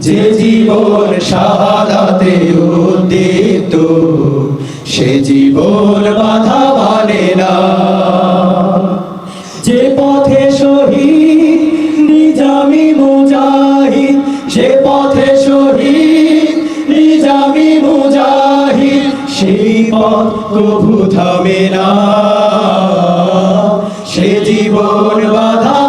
যে জীবন শাহাদাতে উদ্দীপ্ত, সে জীবন বাধা মানে না। যে পথে শহীদ, নিজামি মুজাহিদ, সে পথে শহীদ, নিজামি মুজাহিদ, সেই পথ কভু থামে না। সে জীবন বাধা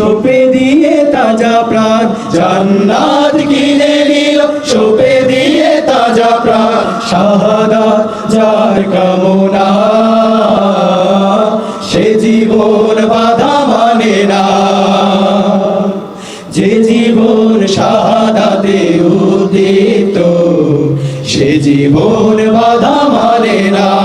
সোপে দিয়ে তাজা প্রাণ। জান্নাত কিনে নিল সোপে দিয়ে তাজা প্রাণ। শাহাদা যার কামনা, সে জীবন বাধা মানে না। যে জীবন শাহাদাতে উদিত, সে জীবন বাধা মানে না।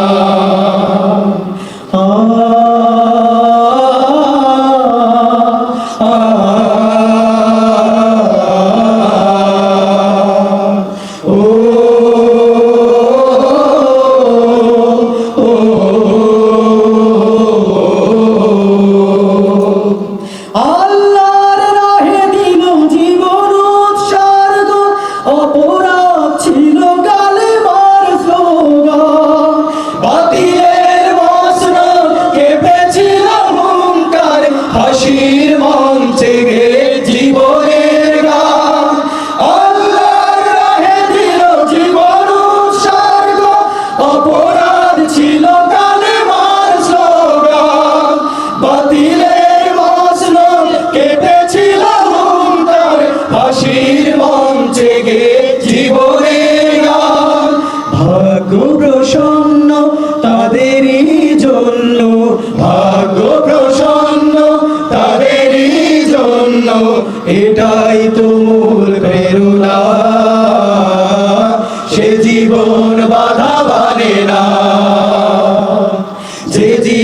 অপরাধ ছিল গালে মার স্লোগান। বাতিলের মসন কেঁপেছিল হুঙ্কার। হাসির গে জীবনের গান। ভাগ্য প্রসন্ন তাদেরই জন্য। ভাগ্য প্রসন্ন তাদেরই জন্য। এটাই তো মূল প্রেরণা। সে জীবন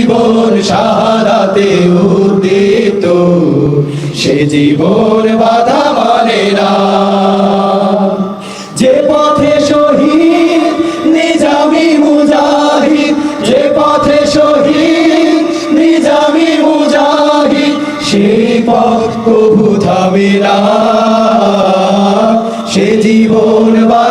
জীবন শাহাদাতে উদ্দীপ্ত সে জীবন বাধা মানে না। যে পথে শহীদ, নিজামি মুজাহিদ, যে পথে শহীদ, নিজামি মুজাহিদ পথ কভু থামে না। সে জীবন বাধা